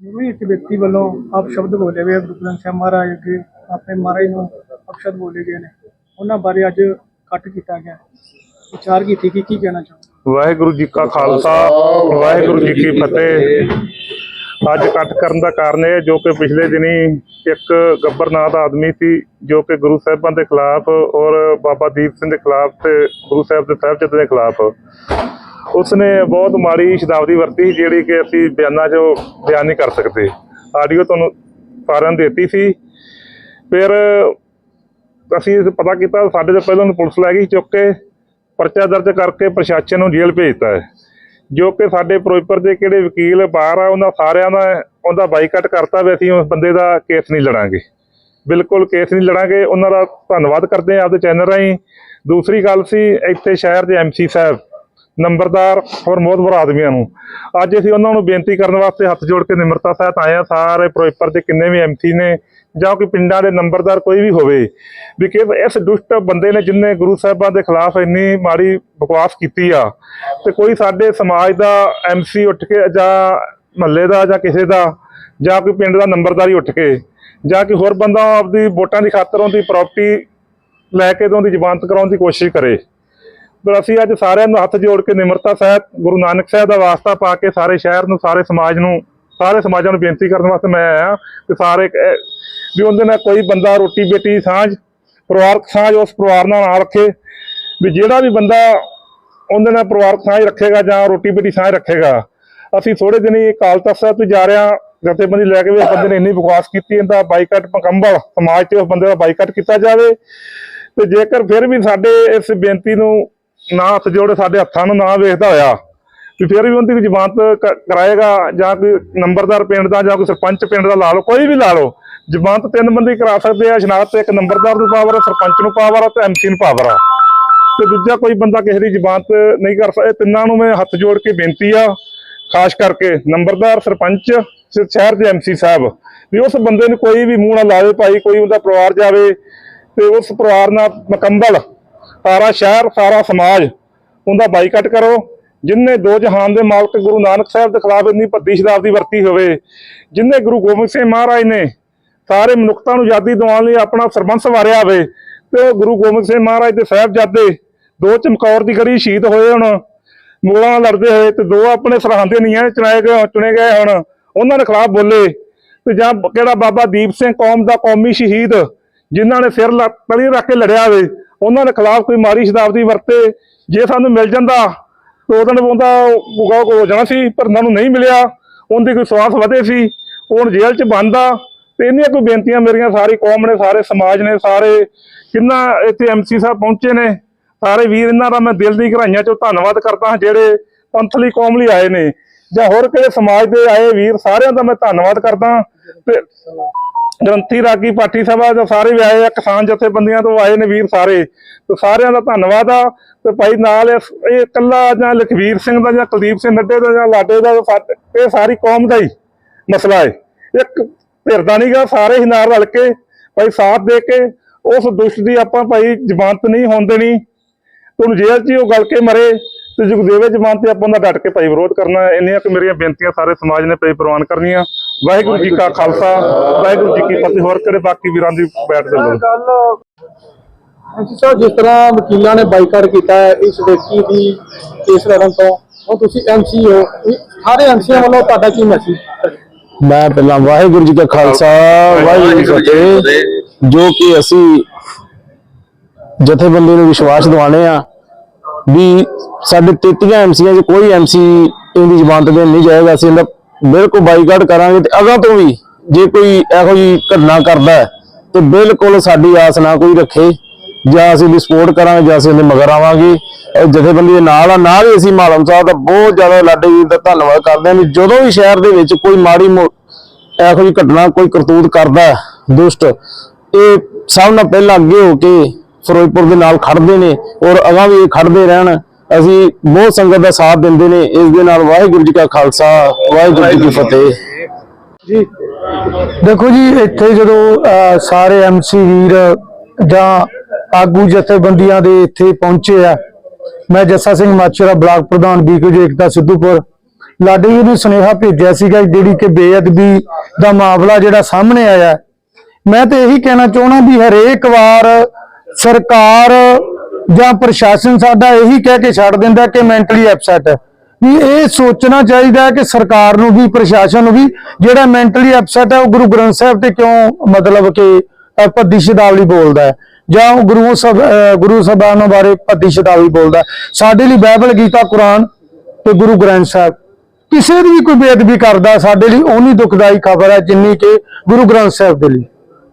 ਵੀ ਇੱਕ ਵਿਅਕਤੀ ਵੱਲੋਂ ਆਪ ਸ਼ਬਦ ਬੋਲੇ ਗਏ। ਗੁਰੂ ਗ੍ਰੰਥ ਸਾਹਿਬ ਮਹਾਰਾਜ ਅੱਗੇ ਆਪਣੇ ਮਹਾਰਾਜ ਨੂੰ ਅਪਸ਼ਬਦ ਬੋਲੇ ਗਏ ਨੇ। ਉਹਨਾਂ ਬਾਰੇ ਅੱਜ ਕੱਟ ਕੀਤਾ ਗਿਆ। ਵਿਚਾਰ ਕੀਤੀ ਕਿ ਕੀ ਕਹਿਣਾ ਚਾਹੁੰਦੇ ਵਾਹਿਗੁਰੂ ਜੀ ਕਾ ਖਾਲਸਾ, ਵਾਹਿਗੁਰੂ ਜੀ ਕੀ ਫਤਿਹ। ਅੱਜ ਇਕੱਠ ਕਰਨ ਦਾ ਕਾਰਨ ਇਹ ਜੋ ਕਿ ਪਿਛਲੇ ਦਿਨੀ ਇੱਕ ਗੱਬਰ ਨਾਂ ਦਾ ਆਦਮੀ ਸੀ, ਜੋ ਕਿ ਗੁਰੂ ਸਾਹਿਬਾਂ ਦੇ ਖਿਲਾਫ ਔਰ ਬਾਬਾ ਦੀਪ ਸਿੰਘ ਦੇ ਖਿਲਾਫ ਤੇ ਗੁਰੂ ਸਾਹਿਬ ਦੇ ਸਾਹਿਬਜ਼ਾਦੇ ਦੇ ਖਿਲਾਫ ਉਸਨੇ ਬਹੁਤ ਮਾੜੀ ਸ਼ਬਦਾਵਲੀ ਵਰਤੀ ਜਿਹੜੀ ਕਿ ਅਸੀਂ ਬਿਆਨਾਂ 'ਚੋਂ ਬਿਆਨ ਨਹੀਂ ਕਰ ਸਕਦੇ। ਆਡੀਓ ਤੁਹਾਨੂੰ ਸਾਰਿਆਂ ਨੂੰ ਦਿੱਤੀ ਸੀ। ਫਿਰ ਅਸੀਂ ਪਤਾ ਕੀਤਾ, ਸਾਡੇ ਤੋਂ ਪਹਿਲਾਂ ਪੁਲਿਸ ਲੈ ਗਈ ਚੁੱਕ ਕੇ, ਪਰਚਾ ਦਰਜ ਕਰਕੇ ਪ੍ਰਸ਼ਾਸਨ ਨੂੰ ਜੇਲ੍ਹ ਭੇਜਤਾ ਹੈ। ਜੋ ਕਿ ਸਾਡੇ ਫਿਰੋਜ਼ਪੁਰ ਦੇ ਕਿਹੜੇ ਵਕੀਲ ਬਾਹਰ ਆ, ਉਹਨਾਂ ਸਾਰਿਆਂ ਦਾ ਉਹਦਾ ਬਾਈਕਾਟ ਕਰਤਾ ਵੀ ਅਸੀਂ ਉਸ ਬੰਦੇ ਦਾ ਕੇਸ ਨਹੀਂ ਲੜਾਂਗੇ। ਬਿਲਕੁਲ ਕੇਸ ਨਹੀਂ ਲੜਾਂਗੇ, ਉਹਨਾਂ ਦਾ ਧੰਨਵਾਦ ਕਰਦੇ ਹਾਂ ਆਪਦੇ ਚੈਨਲ ਰਾਹੀਂ। ਦੂਸਰੀ ਗੱਲ ਸੀ, ਇੱਥੇ ਸ਼ਹਿਰ ਦੇ ਐਮਸੀ ਸਾਹਿਬ ਨੰਬਰਦਾਰ ਔਰ ਮੋਹਤਵਰ ਆਦਮੀਆਂ ਨੂੰ। ਅੱਜ ਅਸੀਂ ਉਹਨਾਂ ਨੂੰ ਬੇਨਤੀ ਕਰਨ ਵਾਸਤੇ ਹੱਥ ਜੋੜ ਕੇ ਨਿਮਰਤਾ ਸਹਿਤ ਆਏ ਆ ਸਾਰੇ ਫਿਰੋਜ਼ਪੁਰ ਦੇ ਕਿੰਨੇ ਵੀ ਐਮਸੀ ਨੇ ਜਾਂ ਕੋਈ ਪਿੰਡਾਂ ਦੇ ਨੰਬਰਦਾਰ ਕੋਈ ਵੀ ਹੋਵੇ, ਵੀ ਕਿ ਇਸ ਦੁਸ਼ਟ ਬੰਦੇ ਨੇ ਜਿਨਨੇ ਗੁਰੂ ਸਾਹਿਬਾਂ ਦੇ ਖਿਲਾਫ ਇੰਨੀ ਮਾੜੀ ਬਕਵਾਸ ਕੀਤੀ ਆ, ਤੇ ਕੋਈ ਸਾਡੇ ਸਮਾਜ ਦਾ ਐਮਸੀ ਉੱਠ ਕੇ ਜਾਂ ਮਹੱਲੇ ਦਾ ਜਾਂ ਕਿਸੇ ਦਾ, ਜਾਂ ਕੋਈ ਪਿੰਡ ਦਾ ਨੰਬਰਦਾਰੀ ਉੱਠ ਕੇ, ਜਾਂ ਕੋਈ ਹੋਰ ਬੰਦਾ ਆਪਦੀ ਵੋਟਾਂ ਦੀ ਖਾਤਰ ਉਹਦੀ ਪ੍ਰਾਪਰਟੀ ਲੈ ਕੇ ਤੇ ਉਹਦੀ ਜ਼ਮਾਨਤ ਕਰਾਉਣ ਦੀ ਕੋਸ਼ਿਸ਼ ਕਰੇ। ਪਰ ਅਸੀਂ ਅੱਜ ਸਾਰਿਆਂ ਨੂੰ ਹੱਥ ਜੋੜ ਕੇ ਨਿਮਰਤਾ ਸਾਹਿਬ ਗੁਰੂ ਨਾਨਕ ਸਾਹਿਬ ਦਾ ਵਾਸਤਾ ਪਾ ਕੇ ਸਾਰੇ ਸ਼ਹਿਰ ਨੂੰ, ਸਾਰੇ ਸਮਾਜ ਨੂੰ, ਸਾਰੇ ਸਮਾਜਾਂ ਨੂੰ ਬੇਨਤੀ ਕਰਨ ਵਾਸਤੇ ਮੈਂ ਆਇਆ ਕਿ ਸਾਰੇ ਇਹ- ਵੀ ਉਹਦੇ ਨਾਲ ਕੋਈ ਬੰਦਾ ਰੋਟੀ ਬੇਟੀ ਸਾਂਝ, ਪਰਿਵਾਰਕ ਸਾਂਝ ਉਸ ਪਰਿਵਾਰ ਨਾਲ ਨਾ ਰੱਖੇ ਵੀ ਜਿਹੜਾ ਵੀ ਬੰਦਾ ਉਹਦੇ ਨਾਲ ਪਰਿਵਾਰਕ ਸਾਂਝ ਰੱਖੇਗਾ ਜਾਂ ਰੋਟੀ ਬੇਟੀ ਸਾਂਝ ਰੱਖੇਗਾ। ਅਸੀਂ ਥੋੜੇ ਹੀ ਅਕਾਲ ਤਖਤ ਸਾਹਿਬ 'ਤੇ ਜਾ ਰਿਹਾ ਜਥੇਬੰਦੀ ਲੈ ਕੇ ਵੀ ਇਸ ਬੰਦੇ ਨੇ ਇੰਨੀ ਬਕਵਾਸ ਕੀਤੀ, ਇਹਦਾ ਬਾਈਕਾਟ ਮੁਕੰਮਲ ਸਮਾਜ ਤੇ ਉਸ ਬੰਦੇ ਦਾ ਬਾਈਕਾਟ ਕੀਤਾ ਜਾਵੇ ਤੇ ਜੇਕਰ ਫਿਰ ਵੀ ਸਾਡੇ ਇਸ ਬੇਨਤੀ ਨੂੰ ਨਾ ਹੱਥ ਜੋੜੇ ਸਾਡੇ ਹੱਥਾਂ ਨੂੰ ਨਾ ਵੇਖਦਾ ਹੋਇਆ। ਵੀ ਫਿਰ ਵੀ ਉਹਦੀ ਵੀ ਜ਼ਮਾਨਤ ਕ- ਕਰਾਏਗਾ ਜਾਂ ਕੋਈ ਨੰਬਰਦਾਰ ਪਿੰਡ ਦਾ ਜਾਂ ਕੋਈ ਸਰਪੰਚ ਪਿੰਡ ਦਾ ਲਾ ਲਓ, ਕੋਈ ਵੀ ਲਾ ਲਓ। ਜ਼ਮਾਨਤ ਤਿੰਨ ਬੰਦੇ ਕਰਾ ਸਕਦੇ ਆ, ਸ਼ਨਾਖਤ ਇੱਕ ਨੰਬਰਦਾਰ ਨੂੰ ਪਾਵਰ ਆ, ਸਰਪੰਚ ਨੂੰ ਪਾਵਰ ਆ ਤੇ ਐਮਸੀ ਨੂੰ ਪਾਵਰ ਆ। ਤੇ ਦੂਜਾ ਕੋਈ ਬੰਦਾ ਕਿਸੇ ਦੀ ਜ਼ਮਾਨਤ ਨਹੀਂ ਕਰ ਸਕਦਾ ਤਿੰਨਾਂ ਨੂੰ ਮੈਂ ਹੱਥ ਜੋੜ ਕੇ ਬੇਨਤੀ ਆ, ਖਾਸ ਕਰਕੇ ਨੰਬਰਦਾਰ, ਸਰਪੰਚ ਤੇ ਸ਼ਹਿਰ ਦੇ ਐਮਸੀ ਸਾਹਿਬ, ਵੀ ਉਸ ਬੰਦੇ ਨੂੰ ਕੋਈ ਵੀ ਮੂੰਹ ਨਾ ਲਾਵੇ ਭਾਈ, ਕੋਈ ਉਹਦਾ ਪਰਿਵਾਰ ਜਾਵੇ ਤੇ ਉਸ ਪਰਿਵਾਰ ਨਾਲ ਮੁਕੰਮਲ ਸਾਰਾ ਸ਼ਹਿਰ, ਸਾਰਾ ਸਮਾਜ ਉਹਦਾ ਬਾਈਕਾਟ ਕਰੋ। ਜਿਨਨੇ ਦੋ ਜਹਾਨ ਦੇ ਮਾਲਕ ਗੁਰੂ ਨਾਨਕ ਸਾਹਿਬ ਦੇ ਖਿਲਾਫ ਇੰਨੀ ਭੱਦੀ ਸ਼ਬਦਾਵਲੀ ਵਰਤੀ ਹੋਵੇ ਜਿਨਨੇ ਗੁਰੂ ਗੋਬਿੰਦ ਸਿੰਘ ਮਹਾਰਾਜ ਨੇ ਸਾਰੇ ਮਨੁੱਖਤਾ ਨੂੰ ਆਜ਼ਾਦੀ ਦਿਵਾਉਣ ਲਈ ਆਪਣਾ ਸਰਬੰਸ ਵਾਰਿਆ ਹੋਵੇ ਤੇ ਉਹ ਗੁਰੂ ਗੋਬਿੰਦ ਸਿੰਘ ਮਹਾਰਾਜ ਦੇ ਸਾਹਿਬਜ਼ਾਦੇ ਦੋ ਚਮਕੌਰ ਦੀ ਗੜੀ ਸ਼ਹੀਦ ਹੋਏ ਹੁਣ, ਮੋਲਾਂ ਲੜਦੇ ਹੋਏ ਤੇ ਦੋ ਆਪਣੇ ਸਰਹੰਦੇ ਨੀਆਂ ਚੁਣਾਏ ਗਏ ਚੁਣੇ ਗਏ ਹੁਣ, ਉਹਨਾਂ ਦੇ ਖਿਲਾਫ ਬੋਲੇ ਤੇ ਜਾਂ ਕਿਹੜਾ ਬਾਬਾ ਦੀਪ ਸਿੰਘ ਕੌਮ ਦਾ ਕੌਮੀ ਸ਼ਹੀਦ ਜਿਨ੍ਹਾਂ ਨੇ ਸਿਰ ਲ- ਤਲੀ ਰੱਖ ਕੇ ਲੜਿਆ ਹੋਵੇ ਉਹਨਾਂ ਦੇ ਖਿਲਾਫ ਕੋਈ ਮਾੜੀ ਸ਼ਬਦਾਵਲੀ ਵਰਤੇ, ਜੇ ਸਾਨੂੰ ਮਿਲ ਜਾਂਦਾ ਤਾਂ ਉਹਦਾਂ ਉਹਦਾ ਗੁਗਾ ਹੋ ਜਾਣਾ ਸੀ, ਪਰ ਉਹਨਾਂ ਨੂੰ ਨਹੀਂ ਮਿਲਿਆ, ਉਹਦੀ ਕੋਈ ਸਵਾਸ ਵਧੇ ਸੀ, ਹੁਣ ਜੇਲ੍ਹ 'ਚ ਬੰਦ ਆ ਤੇ ਇੰਨੀਆਂ ਕੋਈ ਬੇਨਤੀਆਂ ਮੇਰੀਆਂ ਸਾਰੀ ਕੌਮ ਨੇ, ਸਾਰੇ ਸਮਾਜ ਨੇ, ਸਾਰੇ ਕਿੰਨਾ ਇੱਥੇ ਐਮਸੀ ਸਾਹਿਬ ਪਹੁੰਚੇ ਨੇ, ਸਾਰੇ ਵੀਰ ਇਹਨਾਂ ਦਾ ਮੈਂ ਦਿਲ ਦੀ ਗਹਿਰਾਈਆਂ 'ਚੋਂ ਧੰਨਵਾਦ ਕਰਦਾ ਹਾਂ ਜਿਹੜੇ ਪੰਥਲੀ ਕੌਮ ਲਈ ਆਏ ਨੇ, ਜਾਂ ਹੋਰ ਕਿਹੜੇ ਸਮਾਜ ਦੇ ਆਏ ਵੀਰ, ਸਾਰਿਆਂ ਦਾ ਮੈਂ ਧੰਨਵਾਦ ਕਰਦਾ, ਤੇ ਗ੍ਰੰਥੀ ਰਾਗੀ ਪਾਠੀ ਸਭਾ ਦੇ ਸਾਰੇ ਵੀ ਆਏ ਆ, ਕਿਸਾਨ ਜਥੇਬੰਦੀਆਂ ਤੋਂ ਆਏ ਨੇ ਵੀਰ ਸਾਰੇ। ਤੇ ਸਾਰਿਆਂ ਦਾ ਧੰਨਵਾਦ ਆ। ਤੇ ਭਾਈ ਨਾਲ ਇਹ ਇਕੱਲਾ ਜਾਂ ਲਖਵੀਰ ਸਿੰਘ ਦਾ ਜਾਂ ਕੁਲਦੀਪ ਸਿੰਘ ਨੱਡੇ ਦਾ ਜਾਂ ਲਾਡੇ ਦਾ, ਸਾ- ਇਹ ਸਾਰੀ ਕੌਮ ਦਾ ਹੀ ਮਸਲਾ ਹੈ। ਇੱਕ ਧਿਰਦਾ ਨਹੀਂਗਾ ਸਾਰੇ ਹੀ ਨਾਲ ਰਲ ਕੇ ਭਾਈ ਸਾਥ ਦੇ ਕੇ ਉਸ ਦੁਸ਼ਟ ਦੀ ਆਪਾਂ ਭਾਈ ਜ਼ਮਾਨਤ ਨਹੀਂ ਹੋਣ ਦੇਣੀ। ਤੁਹਾਨੂੰ ਜੇਲ੍ਹ 'ਚ ਹੀ ਉਹ ਗਲ ਕੇ ਮਰੇ। ਤੇ ਜਗਦੇਵੇ ਜ਼ਮਾਨਤ ਤੇ ਆਪਾਂ ਦਾ ਡਟ ਕੇ ਭਾਈ ਵਿਰੋਧ ਕਰਨਾ ਹੈ। ਇੰਨੀਆਂ ਕਿ ਮੇਰੀਆਂ ਬੇਨਤੀਆਂ ਸਾਰੇ ਸਮਾਜ ਨੇ ਭਾਈ ਪ੍ਰਵਾਨ ਕਰਨੀਆਂ। ਵਾਹਿਗੁਰੂ ਜੀ ਕਾ ਖਾਲਸਾ ਵਾਹਿਗੁਰੂ ਜੀ ਕੀ ਫਤਿਹ। ਹੋਰ ਕਿਹੜੇ ਬਾਕੀ ਵੀਰਾਂ ਦੀ ਬੈਠ ਦੇ ਲੋ ਸਾਹਿਬ ਜਿਸ ਤਰ੍ਹਾਂ ਵਕੀਲਾਂ ਨੇ ਬਾਈਕਾਟ ਕੀਤਾ ਹੈ ਇਸ ਵਿਅਕਤੀ ਦੀ ਕੇਸ ਲੜਨ ਤੋਂ ਉਹ ਤੁਸੀਂ ਐਮਸੀ ਹੋ। ਸਾਰੇ ਐਮਸੀਆਂ ਵੱਲੋਂ ਤੁਹਾਡਾ ਕੀ ਮੈਸੇਜ ਮੈਂ ਪਹਿਲਾਂ ਵਾਹਿਗੁਰੂ ਜੀ ਕਾ ਖਾਲਸਾ ਵਾਹਿਗੁਰੂ ਜੀ ਕੀ ਫਤਿਹ। ਜੋ ਕਿ ਅਸੀਂ ਜਥੇਬੰਦੀ ਨੂੰ ਵਿਸ਼ਵਾਸ ਦਿਵਾਣੇ ਆ ਵੀ ਸਾਡੇ 33 ਐਮਸੀਆਂ 'ਚ ਕੋਈ ਐਮਸੀ ਇਹਦੀ ਜ਼ਮਾਨਤ ਤੇ ਨਹੀਂ ਜਾਏਗਾ ਅਸੀਂ ਇਹਦਾ ਬਿਲਕੁਲ ਬਾਈਕਾਟ ਕਰਾਂਗੇ ਤੇ ਅਗਾਂ ਤੋਂ ਵੀ ਜੇ ਕੋਈ ਇਹੋ ਜਿਹੀ ਘਟਨਾ ਕਰਦਾ ਹੈ, ਤੇ ਬਿਲਕੁਲ ਸਾਡੀ ਆਸ ਨਾ ਕੋਈ ਰੱਖੇ ਜਾਂ ਅਸੀਂ ਦੀ ਸਪੋਰਟ ਕਰਾਂਗੇ ਜਾਂ ਅਸੀਂ ਇਹਦੇ ਮਗਰ ਆਵਾਂਗੇ। ਜਥੇਬੰਦੀ ਦੇ ਨਾਲ ਆ ਨਾਲ ਹੀ ਅਸੀਂ ਮਾਲਮ ਸਾਹਿਬ ਦਾ ਬਹੁਤ ਜ਼ਿਆਦਾ ਲਾਡੇ ਜੀ ਦਾ ਧੰਨਵਾਦ ਕਰਦੇ ਹਾਂ ਵੀ ਜਦੋਂ ਵੀ ਸ਼ਹਿਰ ਦੇ ਵਿੱਚ ਕੋਈ ਮਾੜੀ ਮੋ- ਇਹੋ ਜਿਹੀ ਘਟਨਾ ਕੋਈ ਕਰਤੂਤ ਕਰਦਾ ਦੁਸ਼ਟ ਇਹ ਸਭ ਨਾਲ ਪਹਿਲਾਂ ਅੱਗੇ ਹੋ ਕੇ ਫਿਰੋਜ਼ਪੁਰ ਦੇ ਨਾਲ ਖੜਦੇ ਨੇ ਔਰ ਅਗਾਂ ਵੀ ਇਹ ਖੜਦੇ ਰਹਿਣ। ਅਸੀਂ ਬਹੁਤ ਸੰਗਤ ਦਾ ਸਾਥ ਦਿੰਦੇ ਨੇ, ਇਸ ਦੇ ਨਾਲ ਵਾਹਿਗੁਰੂ ਜੀ ਕਾ ਖਾਲਸਾ, ਵਾਹਿਗੁਰੂ ਜੀ ਕੀ ਫਤਿਹ। ਜੀ, ਦੇਖੋ ਜੀ, ਇੱਥੇ ਜਦੋਂ ਸਾਰੇ ਐਮਸੀ ਵੀਰ ਜਾਂ ਆਗੂ ਜਥੇਬੰਦੀਆਂ ਦੇ ਇੱਥੇ ਪਹੁੰਚੇ ਆ, ਮੈਂ ਜੱਸਾ ਸਿੰਘ ਮਾਚਰਾ, ਬਲਾਕ ਪ੍ਰਧਾਨ ਬੀਕੇਜੀ ਏਕਤਾ ਸਿੱਧੂਪੁਰ, ਲਾਡੀ ਜੀ ਨੇ ਸੁਨੇਹਾ ਭੇਜਿਆ ਸੀਗਾ ਜਿਹੜੀ ਕਿ ਬੇਅਦਬੀ ਦਾ ਮਾਮਲਾ ਜਿਹੜਾ ਸਾਹਮਣੇ ਆਇਆ। ਮੈਂ ਤੇ ਇਹੀ ਕਹਿਣਾ ਚਾਹਣਾ ਵੀ ਹਰੇਕ ਵਾਰ ਸਰਕਾਰ ਜਾਂ ਪ੍ਰਸ਼ਾਸਨ ਸਾਡਾ ਇਹੀ ਕਹਿ ਕੇ ਛੱਡ ਦਿੰਦਾ ਕਿ ਮੈਂਟਲੀ ਅਪਸੈਟ ਹੈ। ਵੀ ਇਹ ਸੋਚਣਾ ਚਾਹੀਦਾ ਕਿ ਸਰਕਾਰ ਨੂੰ ਵੀ ਪ੍ਰਸ਼ਾਸਨ ਨੂੰ ਵੀ ਜਿਹੜਾ ਮੈਂਟਲੀ ਅਪਸੈਟ ਹੈ ਉਹ ਗੁਰੂ ਗ੍ਰੰਥ ਸਾਹਿਬ ਤੇ ਕਿਉਂ ਮਤਲਬ ਕਿ ਭੱਦੀ ਸ਼ਬਦਾਵਲੀ ਬੋਲਦਾ ਹੈ? ਜਾਂ ਉਹ ਗੁਰੂ ਸਭ ਅਹ, ਗੁਰੂ ਸਾਹਿਬਾਨਾਂ ਬਾਰੇ ਭੱਦੀ ਸ਼ਬਦਾਵਲੀ ਬੋਲਦਾ ਸਾਡੇ ਲਈ ਬਾਈਬਲ ਗੀਤਾ ਕੁਰਾਨ ਤੇ ਗੁਰੂ ਗ੍ਰੰਥ ਸਾਹਿਬ। ਕਿਸੇ ਦੀ ਵੀ ਕੋਈ ਬੇਅਦਬੀ ਕਰਦਾ ਸਾਡੇ ਲਈ ਉਨੀ ਦੁਖਦਾਈ ਖਬਰ ਹੈ ਜਿੰਨੀ ਕਿ ਗੁਰੂ ਗ੍ਰੰਥ ਸਾਹਿਬ ਦੇ ਲਈ।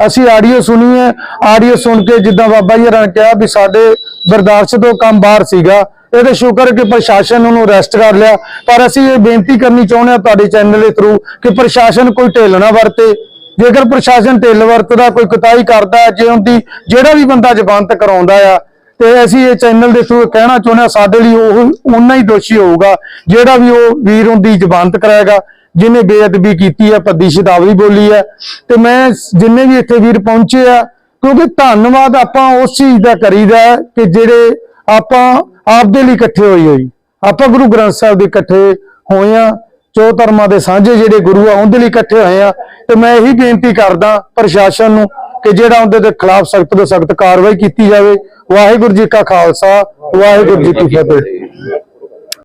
ਅਸੀਂ ਆਡੀਓ ਸੁਣੀ ਹੈ, ਆਡੀਓ ਸੁਣ ਕੇ ਜਿੱਦਾਂ ਬਾਬਾ ਜੀ ਹੋਰਾਂ ਕਿਹਾ ਵੀ ਸਾਡੇ ਬਰਦਾਸ਼ਤ ਤੋਂ ਕੰਮ ਬਾਹਰ ਸੀਗਾ। ਇਹਦੇ ਸ਼ੁਕਰ ਕਿ ਪ੍ਰਸ਼ਾਸਨ ਉਹਨੂੰ ਅਰੈਸਟ ਕਰ ਲਿਆ। ਪਰ ਅਸੀਂ ਇਹ ਬੇਨਤੀ ਕਰਨੀ ਚਾਹੁੰਦੇ ਹਾਂ ਤੁਹਾਡੇ ਚੈਨਲ ਦੇ ਥਰੂ ਕਿ ਪ੍ਰਸ਼ਾਸਨ ਕੋਈ ਢਿੱਲ ਨਾ ਵਰਤੇ। ਜੇਕਰ ਪ੍ਰਸ਼ਾਸਨ ਢਿੱਲ ਵਰਤਦਾ, ਕੋਈ ਕੁਤਾਈ ਕਰਦਾ, ਜੇ ਉਹਦੀ ਜਿਹੜਾ ਵੀ ਬੰਦਾ ਜਬਾਨਤ ਕਰਾਉਂਦਾ ਆ, ਤੇ ਅਸੀਂ ਇਹ ਚੈਨਲ ਦੇ ਥਰੂ ਕਹਿਣਾ ਚਾਹੁੰਦੇ ਹਾਂ, ਸਾਡੇ ਲਈ ਉਹ ਉਨਾ ਹੀ ਦੋਸ਼ੀ ਹੋਊਗਾ, ਜਿਹੜਾ ਵੀ ਉਹ ਵੀਰ ਉਹਦੀ ਜ਼ਬਾਨਤ ਕਰਾਏਗਾ। ਜਿਹਨੇ ਬੇਅਦਬੀ ਕੀਤੀ ਹੈ ਪੱਦੀ ਸ਼ਬਦਾਵਲੀ ਬੋਲੀ ਹੈ ਤੇ ਮੈਂ ਜਿੰਨੇ ਵੀ ਇੱਥੇ ਵੀਰ ਪਹੁੰਚੇ ਆ, ਕਿਉਂਕਿ ਧੰਨਵਾਦ ਆਪਾਂ ਉਸ ਚੀਜ਼ ਦਾ ਕਰੀਦਾ ਕਿ ਜਿਹੜੇ ਆਪਾਂ ਆਪਦੇ ਲਈ ਇਕੱਠੇ ਹੋਈ ਹੋਈ ਆਪਾਂ ਗੁਰੂ ਗ੍ਰੰਥ ਸਾਹਿਬ ਦੇ ਇਕੱਠੇ ਹੋਏ ਆ ਚੋ ਧਰਮਾਂ ਦੇ ਸਾਂਝੇ ਜਿਹੜੇ ਗੁਰੂ ਆ, ਉਹਦੇ ਲਈ ਇਕੱਠੇ ਹੋਏ ਆ। ਤੇ ਮੈਂ ਇਹੀ ਬੇਨਤੀ ਕਰਦਾ ਪ੍ਰਸ਼ਾਸਨ ਨੂੰ ਕਿ ਜਿਹੜਾ ਉਹਦੇ ਦੇ ਖਿਲਾਫ ਸਖਤ ਤੋਂ ਸਖਤ ਕਾਰਵਾਈ ਕੀਤੀ ਜਾਵੇ। ਵਾਹਿਗੁਰੂ ਜੀ ਕਾ ਖਾਲਸਾ, ਵਾਹਿਗੁਰੂ ਜੀ ਕੀ ਫਤਿਹ।